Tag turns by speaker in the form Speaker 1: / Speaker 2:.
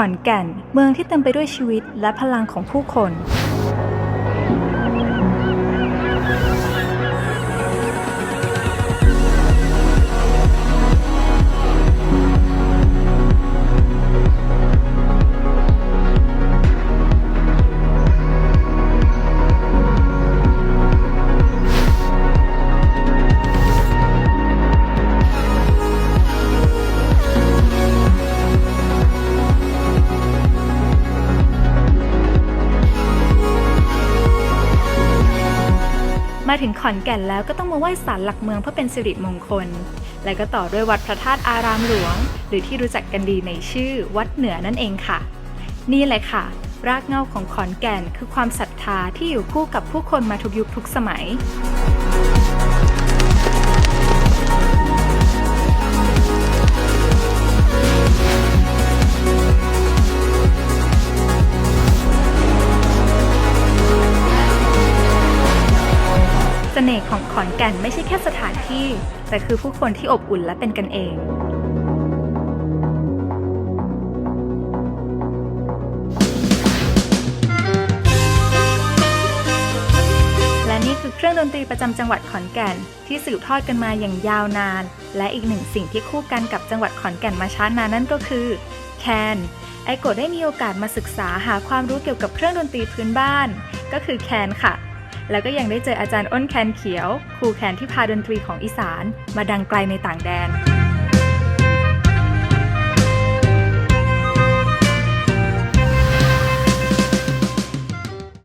Speaker 1: ขอนแก่น เมืองที่เต็มไปด้วยชีวิตและพลังของผู้คน ถึงขอนแก่นแล้วก็ต้องมาไหว้ศาลหลักเมืองเพื่อเป็นสิริมงคล และก็ต่อด้วยวัดพระธาตุอารามหลวง หรือที่รู้จักกันดีในชื่อวัดเหนือนั่นเองค่ะ นี่แหละค่ะ รากเหง้าของขอนแก่นคือความศรัทธาที่อยู่คู่กับผู้คนมาทุกยุคทุกสมัย น่ห์ของขอนแก่นไม่ใช่แค่สถานที่ แต่คือผู้คนที่อบอุ่นและเป็นกันเองและนี่คือเครื่องดนตรีประจำจังหวัดขอนแก่น ที่สืบทอดกันมาอย่างยาวนาน และอีกหนึ่งสิ่งที่คู่กันกับจังหวัดขอนแก่นมาช้านานนั่นก็คือ แคน ไอโกะได้มีโอกาสมาศึกษาหาความรู้เกี่ยวกับเครื่องดนตรีพื้นบ้าน ก็คือแคนค่ะ แล้วก็ยังได้เจออาจารย์อ้นแคนเขียวครูแคนที่พาดนตรีของอีสาน มาดังไกลในต่างแดน